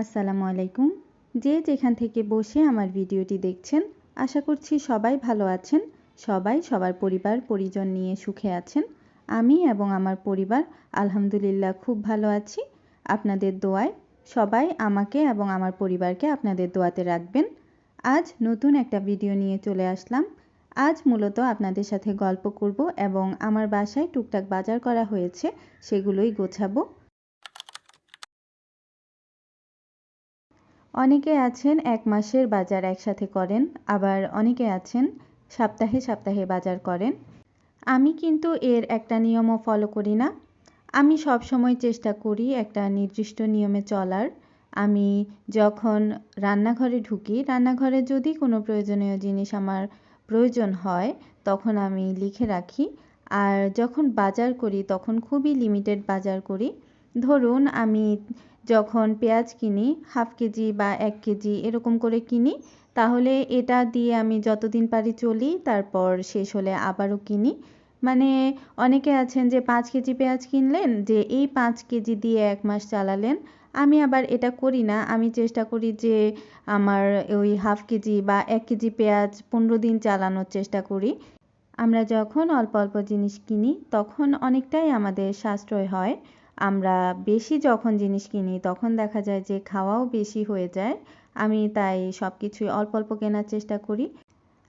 আসসালামু আলাইকুম। যে যেখান থেকে বসে আমার ভিডিওটি দেখছেন, আশা করছি সবাই ভালো আছেন। সবাই সবার পরিবার, পরিজন নিয়ে সুখে আছেন। আমি এবং আমার পরিবার আলহামদুলিল্লাহ খুব ভালো আছি। আপনাদের দোয়ায় সবাই আমাকে এবং আমার পরিবারকে আপনাদের দোয়াতে রাখবেন। আজ নতুন একটা ভিডিও নিয়ে চলে আসলাম। আজ মূলত আপনাদের সাথে গল্প করব এবং আমার বাসায় টুকটাক বাজার করা হয়েছে, সেগুলোই গোছাবো। অনেকে আছেন এক মাসের বাজার একসাথে করেন, আবার অনেকে আছেন সপ্তাহে সপ্তাহে বাজার করেন। আমি কিন্তু এর একটা নিয়মও ফলো করি না। আমি সব সময় চেষ্টা করি একটা নির্দিষ্ট নিয়মে চলার। আমি যখন রান্নাঘরে ঢুকি, রান্নাঘরে যদি কোনো প্রয়োজনীয় জিনিস আমার প্রয়োজন হয়, তখন আমি লিখে রাখি। আর যখন বাজার করি, তখন খুবই লিমিটেড বাজার করি। ধরুন আমি যখন পেঁয়াজ কিনি, হাফ কেজি বা এক কেজি এরকম করে কিনি, তাহলে এটা দিয়ে আমি যতদিন পারি চলি, তারপর শেষ হলে আবারও কিনি। মানে অনেকে আছেন যে পাঁচ কেজি পেঁয়াজ কিনলেন, যে এই পাঁচ কেজি দিয়ে এক মাস চালালেন, আমি আবার এটা করি না। আমি চেষ্টা করি যে আমার ওই হাফ কেজি বা এক কেজি পেঁয়াজ পনেরো দিন চালানোর চেষ্টা করি। আমরা যখন অল্প অল্প জিনিস কিনি, তখন অনেকটাই আমাদের সাশ্রয় হয়। আমরা বেশি যখন জিনিস কিনি, তখন দেখা যায় যে খাওয়াও বেশি হয়ে যায়। আমি তাই সব কিছুই অল্প অল্প কেনার চেষ্টা করি।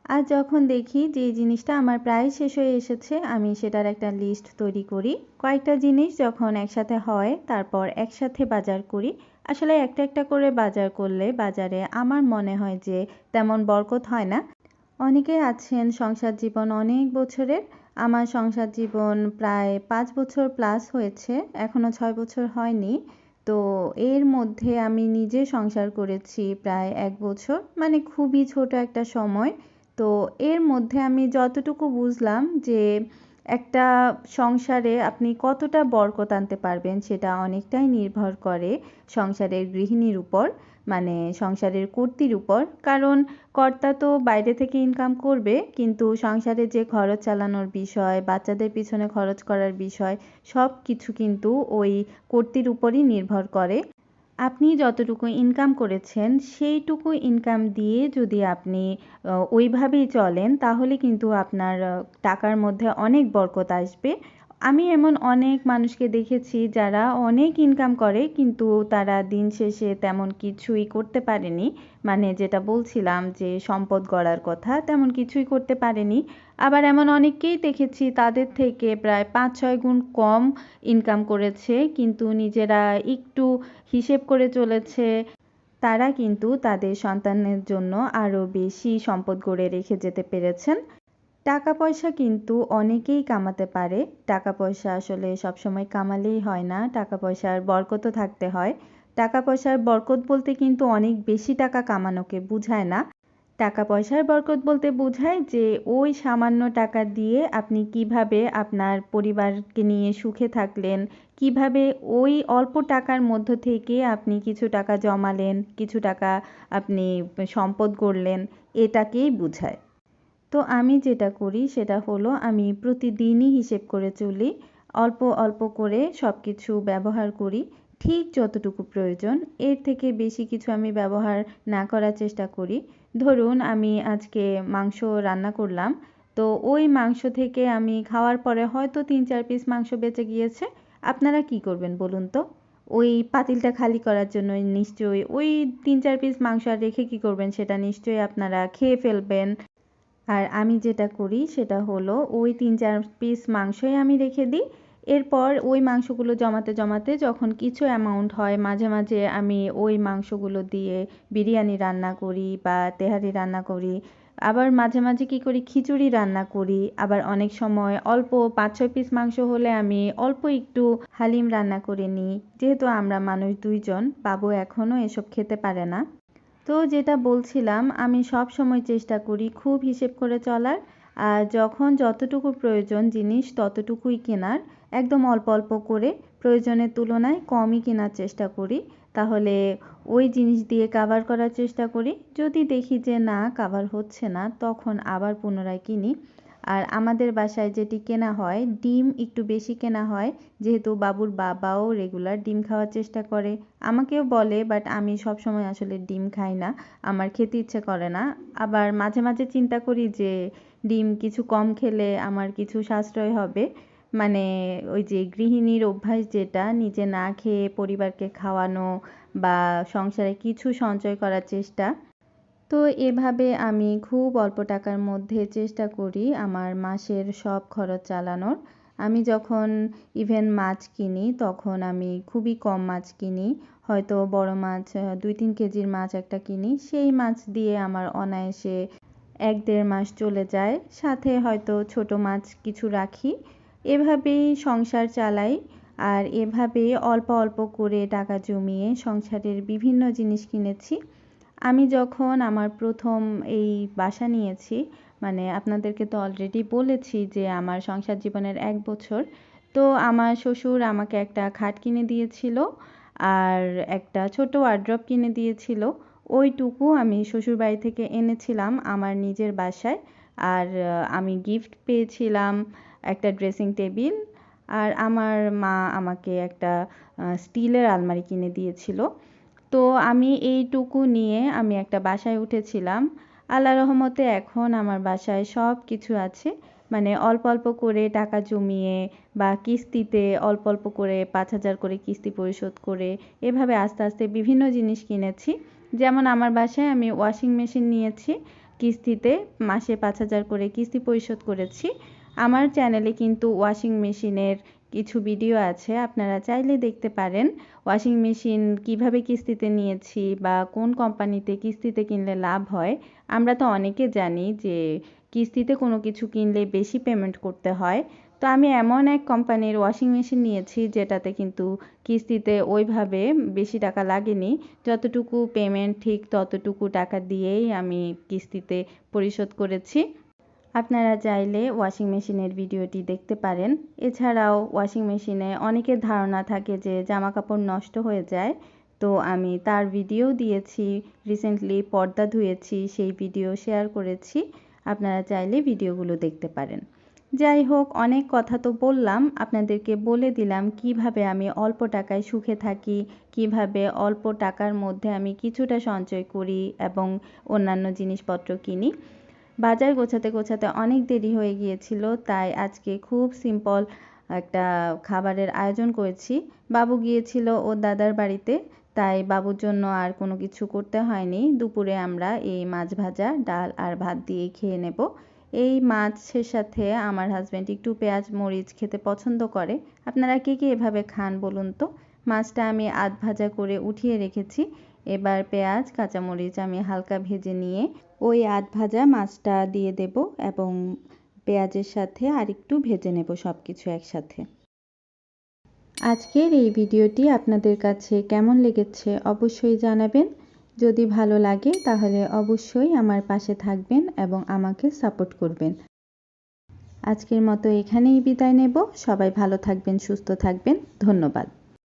আর যখন দেখি যে জিনিসটা আমার প্রায় শেষ হয়ে এসেছে, আমি সেটার একটা লিস্ট তৈরি করি। কয়েকটা জিনিস যখন একসাথে হয়, তারপর একসাথে বাজার করি। আসলে একটা একটা করে বাজার করলে বাজারে আমার মনে হয় যে তেমন বরকত হয় না। অনেকে আছেন সংসার জীবন অনেক বছরের। আমার সংসার জীবন প্রায় পাঁচ বছর প্লাস হয়েছে, এখনও ছয় বছর হয়নি। তো এর মধ্যে আমি নিজে সংসার করেছি প্রায় এক বছর মানে খুবই ছোট একটা সময়। তো এর মধ্যে আমি যতটুকু বুঝলাম যে একটা সংসারে আপনি কতটা বরকত আনতে পারবেন সেটা অনেকটাই নির্ভর করে সংসারের গৃহিণীর উপর মানে সংসারের কর্তির উপর। কারণ কর্তা তো বাইরে থেকে ইনকাম করবে, কিন্তু সংসারে যে খরচ চালানোর বিষয়, বাচ্চাদের পিছনে খরচ করার বিষয় সব কিছু কিন্তু ওই কর্তির উপরই নির্ভর করে। আপনি যতটুকু ইনকাম করেছেন, সেইটুকু ইনকাম দিয়ে যদি আপনি ওইভাবেই চলেন, তাহলে কিন্তু আপনার টাকার মধ্যে অনেক বরকত আসবে। আমি এমন অনেক মানুষকে দেখেছি যারা অনেক ইনকাম করে, কিন্তু তারা দিন শেষে তেমন কিছুই করতে পারেনি। মানে যেটা বলছিলাম যে সম্পদ গড়ার কথা, তেমন কিছুই করতে পারেনি। আবার এমন অনেককেই দেখেছি, তাদের থেকে প্রায় পাঁচ ছয় গুণ কম ইনকাম করেছে, কিন্তু নিজেরা একটু হিসেব করে চলেছে। তারা কিন্তু তাদের সন্তানের জন্য আরও বেশি সম্পদ গড়ে রেখে যেতে পেরেছেন। টাকা পয়সা কিন্তু অনেকেই কামাতে পারে। টাকা পয়সা আসলে সবসময় কামালেই হয় না। টাকা পয়সার বরকতও থাকতে হয়। টাকা পয়সার বরকত বলতে কিন্তু অনেক বেশি টাকা কামানোকে বোঝায় না। টাকা পয়সার বরকত বলতে বোঝায় যে, ওই সামান্য টাকা দিয়ে আপনি কীভাবে আপনার পরিবারকে নিয়ে সুখে থাকলেন, কীভাবে ওই অল্প টাকার মধ্য থেকে আপনি কিছু টাকা জমালেন, কিছু টাকা আপনি সম্পদ গড়লেন, এটাকেই বোঝায়। তো আমি যেটা করি সেটা হলো আমি প্রতিদিনই হিসেব করে চলি, অল্প অল্প করে সব কিছু ব্যবহার করি, ঠিক যতটুকু প্রয়োজন। এর থেকে বেশি কিছু আমি ব্যবহার না করার চেষ্টা করি। ধরুন আমি আজকে মাংস রান্না করলাম, তো ওই মাংস থেকে আমি খাওয়ার পরে হয়তো তিন চার পিস মাংস বেঁচে গিয়েছে। আপনারা কি করবেন বলুন তো? ওই পাতিলটা খালি করার জন্য নিশ্চয়ই ওই তিন চার পিস মাংস আর রেখে কি করবেন সেটা নিশ্চয়ই আপনারা খেয়ে ফেলবেন। আর আমি যেটা করি সেটা হলো ওই তিন চার পিস মাংসই আমি রেখে দিই। এরপর ওই মাংসগুলো জমাতে জমাতে যখন কিছু অ্যামাউন্ট হয়, মাঝে মাঝে আমি ওই মাংসগুলো দিয়ে বিরিয়ানি রান্না করি বা তেহারি রান্না করি। আবার মাঝে মাঝে কি করি? খিচুড়ি রান্না করি। আবার অনেক সময় অল্প পাঁচ ছয় পিস মাংস হলে আমি অল্প একটু হালিম রান্না করে নিই। যেহেতু আমরা মানুষ দুইজন, বাবু এখনও এসব খেতে পারে না। তো যেটা বলছিলাম, আমি সব সময় চেষ্টা করি খুব হিসেব করে চলার, আর যখন যতটুকু প্রয়োজন জিনিস ততটুকুই কেনার, একদম অল্প অল্প করে প্রয়োজনের তুলনায় কমই কেনার চেষ্টা করি। তাহলে ওই জিনিস দিয়ে কাভার করার চেষ্টা করি। যদি দেখি যে না কাভার হচ্ছে না, তখন আবার পুনরায় কিনি। আর আমাদের বাসায় যেটি কেনা হয়, ডিম একটু বেশি কেনা হয়, যেহেতু বাবুর বাবাও রেগুলার ডিম খাওয়ার চেষ্টা করে। আমাকেও বলে বাট আমি সব সময় আসলে ডিম খাই না, আমার খেতে ইচ্ছে করে না। আবার মাঝে মাঝে চিন্তা করি যে, ডিম কিছু কম খেলে আমার কিছু সাশ্রয় হবে। মানে ওই যে গৃহিণীর অভ্যাস যেটা, নিজে না খেয়ে পরিবারকে খাওয়ানো বা সংসারে কিছু সঞ্চয় করার চেষ্টা। তো এভাবে আমি খুব অল্প টাকার মধ্যে চেষ্টা করি আমার মাসের সব খরচ চালানোর। আমি যখন ইভেন মাছ কিনি, তখন আমি খুবই কম মাছ কিনি। হয়তো বড় মাছ দুই তিন কেজির মাছ একটা কিনি। সেই মাছ দিয়ে আমার অনায়াসে এক দেড় মাস চলে যায়। সাথে হয়তো ছোট মাছ কিছু রাখি। এভাবেই সংসার চালাই। আর এভাবে অল্প অল্প করে টাকা জমিয়ে সংসারের বিভিন্ন জিনিস কিনেছি। আমি যখন আমার প্রথম এই বাসা নিয়েছি মানে আপনাদেরকে তো অলরেডি বলেছি যে আমার সংসার জীবনের এক বছর, তো আমার শ্বশুর আমাকে একটা খাট কিনে দিয়েছিল আর একটা ছোট ওয়ার্ড্রপ কিনে দিয়েছিল। ওইটুকু আমি শ্বশুর বাড়ি থেকে এনেছিলাম আমার নিজের বাসায় আর আমি গিফট পেয়েছিলাম একটা ড্রেসিং টেবিল আর আমার মা আমাকে একটা স্টিলের আলমারি কিনে দিয়েছিল। তো আমি এইটুকু নিয়ে আমি একটা বাসায় উঠেছিলাম। আল্লাহ রহমতে এখন আমার বাসায় সব কিছু আছে। মানে অল্প অল্প করে টাকা জমিয়ে বা কিস্তিতে অল্প অল্প করে পাঁচ হাজার করে কিস্তি পরিশোধ করে এভাবে আস্তে আস্তে বিভিন্ন জিনিস কিনেছি। যেমন আমার বাসায় আমি ওয়াশিং মেশিন নিয়েছি, কিস্তিতে মাসে পাঁচ হাজার করে কিস্তি পরিশোধ করেছি। আমার চ্যানেলে কিন্তু ওয়াশিং মেশিনের কিছু ভিডিও আছে, আপনারা চাইলে দেখতে পারেন। ওয়াশিং মেশিন কীভাবে কিস্তিতে নিয়েছি বা কোন কোম্পানিতে কিস্তিতে কিনলে লাভ হয়, আমরা তো অনেকে জানি যে কিস্তিতে কোনো কিছু কিনলে বেশি পেমেন্ট করতে হয়। তো আমি এমন এক কোম্পানির ওয়াশিং মেশিন নিয়েছি, যেটাতে কিন্তু কিস্তিতে ওইভাবে বেশি টাকা লাগেনি। যতটুকু পেমেন্ট ঠিক ততটুকু টাকা দিয়েই আমি কিস্তিতে পরিশোধ করেছি। আপনারা চাইলে ওয়াশিং মেশিনের ভিডিওটি দেখতে পারেন। এছাড়াও ওয়াশিং মেশিনে অনেকের ধারণা থাকে যে জামা কাপড় নষ্ট হয়ে যায়। তো আমি তার ভিডিও দিয়েছি রিসেন্টলি পর্দা ধুয়েছি, সেই ভিডিও শেয়ার করেছি। আপনারা চাইলে ভিডিওগুলো দেখতে পারেন। যাই হোক, অনেক কথা তো বললাম। আপনাদেরকে বলে দিলাম কীভাবে আমি অল্প টাকায় সুখে থাকি, কীভাবে অল্প টাকার মধ্যে আমি কিছুটা সঞ্চয় করি এবং অন্যান্য জিনিসপত্র কিনি। বাজার গোছাতে গোছাতে অনেক দেরি হয়ে গিয়েছিল, তাই আজকে খুব সিম্পল একটা খাবারের আয়োজন করেছি। বাবু গিয়েছিল ও দাদার বাড়িতে, তাই বাবুর জন্য আর কোনো কিছু করতে হয়নি। দুপুরে আমরা এই মাছ ভাজা, ডাল আর ভাত দিয়ে খেয়ে নেব। এই মাছের সাথে আমার হাজব্যান্ড একটু পেঁয়াজ, মরিচ খেতে পছন্দ করে। আপনারা কে কে এভাবে খান বলুন তো? মাছটা আমি আধ ভাজা করে উঠিয়ে রেখেছি। এবার পেঁয়াজ, কাঁচামরিচ আমি হালকা ভেজে নিয়ে ওই আধ ভাজা মাছটা দিয়ে দেব এবং পেঁয়াজের সাথে আর একটু ভেজে নেব সব কিছু একসাথে। আজকের এই ভিডিওটি আপনাদের কাছে কেমন লেগেছে অবশ্যই জানাবেন। যদি ভালো লাগে তাহলে অবশ্যই আমার পাশে থাকবেন এবং আমাকে সাপোর্ট করবেন। আজকের মতো এখানেই বিদায় নেব। সবাই ভালো থাকবেন, সুস্থ থাকবেন। ধন্যবাদ।